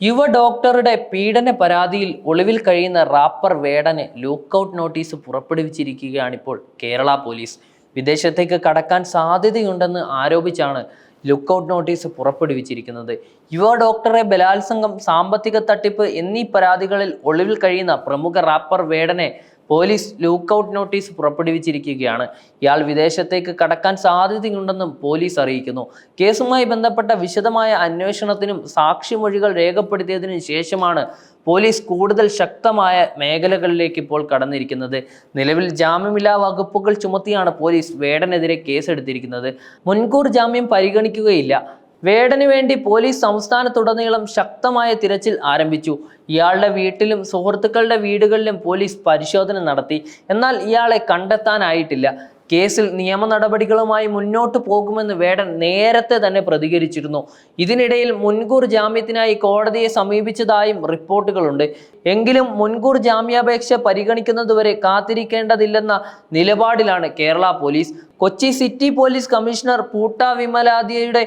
യുവ ഡോക്ടറുടെ പീഡന പരാതിയിൽ ഒളിവിൽ കഴിയുന്ന റാപ്പർ വേടന് ലുക്കൌട്ട് നോട്ടീസ് പുറപ്പെടുവിച്ചിരിക്കുകയാണിപ്പോൾ കേരള പോലീസ്. വിദേശത്തേക്ക് കടക്കാൻ സാധ്യതയുണ്ടെന്ന് ആരോപിച്ചാണ് ലുക്കൌട്ട് നോട്ടീസ് പുറപ്പെടുവിച്ചിരിക്കുന്നത്. യുവ ഡോക്ടറെ ബലാത്സംഗം സാമ്പത്തിക തട്ടിപ്പ് എന്നീ പരാതികളിൽ ഒളിവിൽ കഴിയുന്ന പ്രമുഖ റാപ്പർ വേടനെ പോലീസ് ലുക്കൌട്ട് നോട്ടീസ് പുറപ്പെടുവിച്ചിരിക്കുകയാണ്. ഇയാൾ വിദേശത്തേക്ക് കടക്കാൻ സാധ്യതയുണ്ടെന്നും പോലീസ് അറിയിക്കുന്നു. കേസുമായി ബന്ധപ്പെട്ട വിശദമായ അന്വേഷണത്തിനും സാക്ഷിമൊഴികൾ രേഖപ്പെടുത്തിയതിനു ശേഷമാണ് പോലീസ് കൂടുതൽ ശക്തമായ മേഖലകളിലേക്ക് ഇപ്പോൾ കടന്നിരിക്കുന്നത്. നിലവിൽ ജാമ്യമില്ലാ വകുപ്പുകൾ ചുമത്തിയാണ് പോലീസ് വേടനെതിരെ കേസെടുത്തിരിക്കുന്നത്. മുൻകൂർ ജാമ്യം പരിഗണിക്കുകയില്ല. വേടന് വേണ്ടി പോലീസ് സംസ്ഥാനത്തുടനീളം ശക്തമായ തിരച്ചിൽ ആരംഭിച്ചു. ഇയാളുടെ വീട്ടിലും സുഹൃത്തുക്കളുടെ വീടുകളിലും പോലീസ് പരിശോധന നടത്തി. എന്നാൽ ഇയാളെ കണ്ടെത്താനായിട്ടില്ല. കേസിൽ നിയമ നടപടികളുമായി മുന്നോട്ട് പോകുമെന്ന് വേടൻ നേരത്തെ തന്നെ പ്രതികരിച്ചിരുന്നു. ഇതിനിടയിൽ മുൻകൂർ ജാമ്യത്തിനായി കോടതിയെ സമീപിച്ചതായും റിപ്പോർട്ടുകളുണ്ട്. എങ്കിലും മുൻകൂർ ജാമ്യാപേക്ഷ പരിഗണിക്കുന്നതുവരെ കാത്തിരിക്കേണ്ടതില്ലെന്ന നിലപാടിലാണ് Kerala police. Kochi city police commissioner Puttha വിമലാദിയയുടെ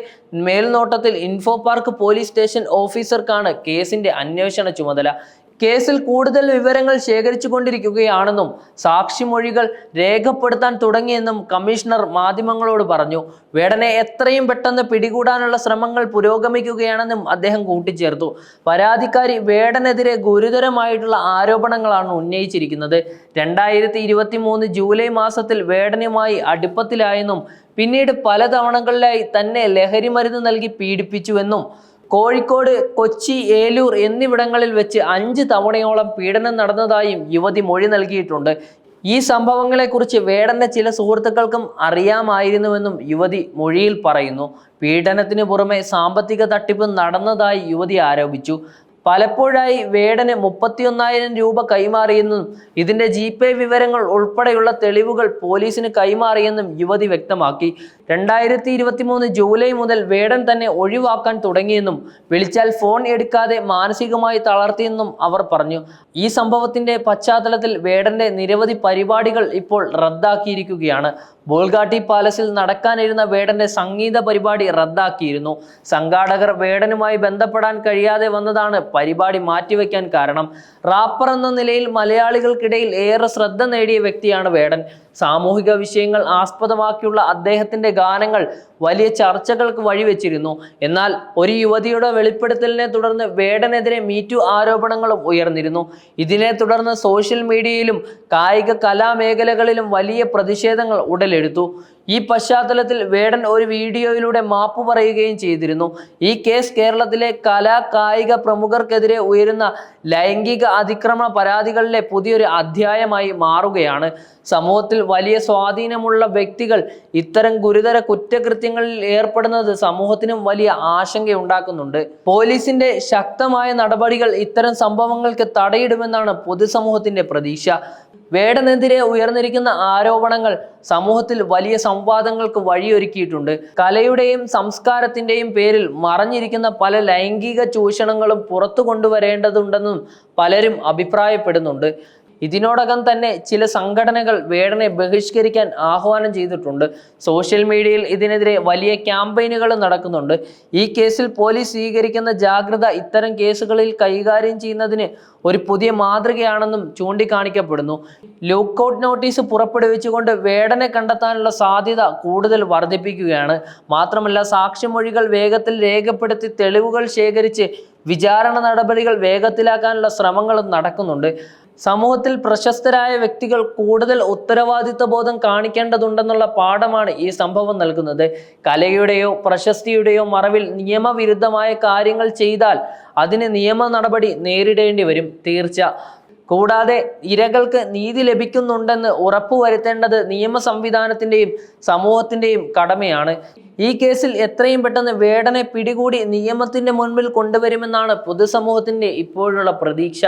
മേൽനോട്ടത്തിൽ ഇൻഫോ പാർക്ക് പോലീസ് സ്റ്റേഷൻ ഓഫീസർക്കാണ് കേസിന്റെ അന്വേഷണ ചുമതല. കേസിൽ കൂടുതൽ വിവരങ്ങൾ ശേഖരിച്ചു കൊണ്ടിരിക്കുകയാണെന്നും സാക്ഷിമൊഴികൾ രേഖപ്പെടുത്താൻ തുടങ്ങിയെന്നും കമ്മീഷണർ മാധ്യമങ്ങളോട് പറഞ്ഞു. വേടനെ എത്രയും പെട്ടെന്ന് പിടികൂടാനുള്ള ശ്രമങ്ങൾ പുരോഗമിക്കുകയാണെന്നും അദ്ദേഹം കൂട്ടിച്ചേർത്തു. പരാതിക്കാരി വേടനെതിരെ ഗുരുതരമായിട്ടുള്ള ആരോപണങ്ങളാണ് ഉന്നയിച്ചിരിക്കുന്നത്. രണ്ടായിരത്തി ഇരുപത്തി മൂന്ന് ജൂലൈ മാസത്തിൽ വേടനുമായി അടുപ്പത്തിലായെന്നും പിന്നീട് പല തവണകളിലായി തന്നെ ലഹരി മരുന്ന് നൽകി പീഡിപ്പിച്ചുവെന്നും കോഴിക്കോട് കൊച്ചി ഏലൂർ എന്നിവിടങ്ങളിൽ വെച്ച് അഞ്ച് തവണയോളം പീഡനം നടന്നതായും യുവതി മൊഴി നൽകിയിട്ടുണ്ട്. ഈ സംഭവങ്ങളെക്കുറിച്ച് വേടന്റെ ചില സുഹൃത്തുക്കൾക്കും അറിയാമായിരുന്നുവെന്നും യുവതി മൊഴിയിൽ പറയുന്നു. പീഡനത്തിന് പുറമെ സാമ്പത്തിക തട്ടിപ്പ് നടന്നതായി യുവതി ആരോപിച്ചു. പലപ്പോഴായി വേടന് മുപ്പത്തിയൊന്നായിരം രൂപ കൈമാറിയെന്നും ഇതിന്റെ ജി പേ വിവരങ്ങൾ ഉൾപ്പെടെയുള്ള തെളിവുകൾ പോലീസിന് കൈമാറിയെന്നും യുവതി വ്യക്തമാക്കി. രണ്ടായിരത്തി ഇരുപത്തി മൂന്ന് ജൂലൈ മുതൽ വേടൻ തന്നെ ഒഴിവാക്കാൻ തുടങ്ങിയെന്നും വിളിച്ചാൽ ഫോൺ എടുക്കാതെ മാനസികമായി തളർത്തിയെന്നും അവർ പറഞ്ഞു. ഈ സംഭവത്തിന്റെ പശ്ചാത്തലത്തിൽ വേടന്റെ നിരവധി പരിപാടികൾ ഇപ്പോൾ റദ്ദാക്കിയിരിക്കുകയാണ്. ബോൾഗാട്ടി പാലസിൽ നടക്കാനിരുന്ന വേടന്റെ സംഗീത പരിപാടി റദ്ദാക്കിയിരുന്നു. സംഘാടകർ വേടനുമായി ബന്ധപ്പെടാൻ കഴിയാതെ വന്നതാണ് പരിപാടി മാറ്റിവെക്കാൻ കാരണം. റാപ്പർ എന്ന നിലയിൽ മലയാളികൾക്കിടയിൽ ഏറെ ശ്രദ്ധ നേടിയ വ്യക്തിയാണ് വേടൻ. സാമൂഹിക വിഷയങ്ങൾ ആസ്പദമാക്കിയുള്ള അദ്ദേഹത്തിന്റെ ഗാനങ്ങൾ വലിയ ചർച്ചകൾക്ക് വഴിവെച്ചിരുന്നു. എന്നാൽ ഒരു യുവതിയുടെ വെളിപ്പെടുത്തലിനെ തുടർന്ന് വേടനെതിരെ മീറ്റു ആരോപണങ്ങളും ഉയർന്നിരുന്നു. ഇതിനെ തുടർന്ന് സോഷ്യൽ മീഡിയയിലും കായിക കലാമേഖലകളിലും വലിയ പ്രതിഷേധങ്ങൾ ഉടലെടുത്തു. ഈ പശ്ചാത്തലത്തിൽ വേടൻ ഒരു വീഡിയോയിലൂടെ മാപ്പ് പറയുകയും ചെയ്തിരുന്നു. ഈ കേസ് കേരളത്തിലെ കലാ കായിക പ്രമുഖർക്കെതിരെ ഉയരുന്ന ലൈംഗിക അതിക്രമണ പരാതികളിലെ പുതിയൊരു അധ്യായമായി മാറുകയാണ്. സമൂഹത്തിൽ വലിയ സ്വാധീനമുള്ള വ്യക്തികൾ ഇത്തരം ഗുരുതര കുറ്റകൃത്യങ്ങളിൽ ഏർപ്പെടുന്നത് സമൂഹത്തിനും വലിയ ആശങ്കയുണ്ടാക്കുന്നുണ്ട്. പോലീസിന്റെ ശക്തമായ നടപടികൾ ഇത്തരം സംഭവങ്ങൾക്ക് തടയിടുമെന്നാണ് പൊതുസമൂഹത്തിന്റെ പ്രതീക്ഷ. വേടനെതിരെ ഉയർന്നിരിക്കുന്ന ആരോപണങ്ങൾ സമൂഹത്തിൽ വലിയ സംവാദങ്ങൾക്ക് വഴിയൊരുക്കിയിട്ടുണ്ട്. കലയുടെയും സംസ്കാരത്തിന്റെയും പേരിൽ മറഞ്ഞിരിക്കുന്ന പല ലൈംഗിക ചൂഷണങ്ങളും പുറത്തു കൊണ്ടുവരേണ്ടതുണ്ടെന്നും പലരും അഭിപ്രായപ്പെടുന്നുണ്ട്. ഇതിനോടകം തന്നെ ചില സംഘടനകൾ വേടനെ ബഹിഷ്കരിക്കാൻ ആഹ്വാനം ചെയ്തിട്ടുണ്ട്. സോഷ്യൽ മീഡിയയിൽ ഇതിനെതിരെ വലിയ ക്യാമ്പയിനുകൾ നടക്കുന്നുണ്ട്. ഈ കേസിൽ പോലീസ് സ്വീകരിക്കുന്ന ജാഗ്രത ഇത്തരം കേസുകളിൽ കൈകാര്യം ചെയ്യുന്നതിന് ഒരു പുതിയ മാതൃകയാണെന്നും ചൂണ്ടിക്കാണിക്കപ്പെടുന്നു. ലുക്കൌട്ട് നോട്ടീസ് പുറപ്പെടുവിച്ചുകൊണ്ട് വേടനെ കണ്ടെത്താനുള്ള സാധ്യത കൂടുതൽ വർദ്ധിപ്പിക്കുകയാണ്. മാത്രമല്ല സാക്ഷിമൊഴികൾ വേഗത്തിൽ രേഖപ്പെടുത്തി തെളിവുകൾ ശേഖരിച്ച് വിചാരണ നടപടികൾ വേഗത്തിലാക്കാനുള്ള ശ്രമങ്ങളും നടക്കുന്നുണ്ട്. സമൂഹത്തിൽ പ്രശസ്തരായ വ്യക്തികൾ കൂടുതൽ ഉത്തരവാദിത്വ ബോധം കാണിക്കേണ്ടതുണ്ടെന്നുള്ള പാഠമാണ് ഈ സംഭവം നൽകുന്നത്. കലയുടെയോ പ്രശസ്തിയുടെയോ മറവിൽ നിയമവിരുദ്ധമായ കാര്യങ്ങൾ ചെയ്താൽ അതിന് നിയമ നടപടി നേരിടേണ്ടി വരും. തീർച്ച. കൂടാതെ ഇരകൾക്ക് നീതി ലഭിക്കുന്നുണ്ടെന്ന് ഉറപ്പുവരുത്തേണ്ടത് നിയമ സംവിധാനത്തിന്റെയും സമൂഹത്തിന്റെയും കടമയാണ്. ഈ കേസിൽ എത്രയും പെട്ടെന്ന് വേടനെ പിടികൂടി നിയമത്തിന്റെ മുൻപിൽ കൊണ്ടുവരുമെന്നാണ് പൊതുസമൂഹത്തിന്റെ ഇപ്പോഴുള്ള പ്രതീക്ഷ.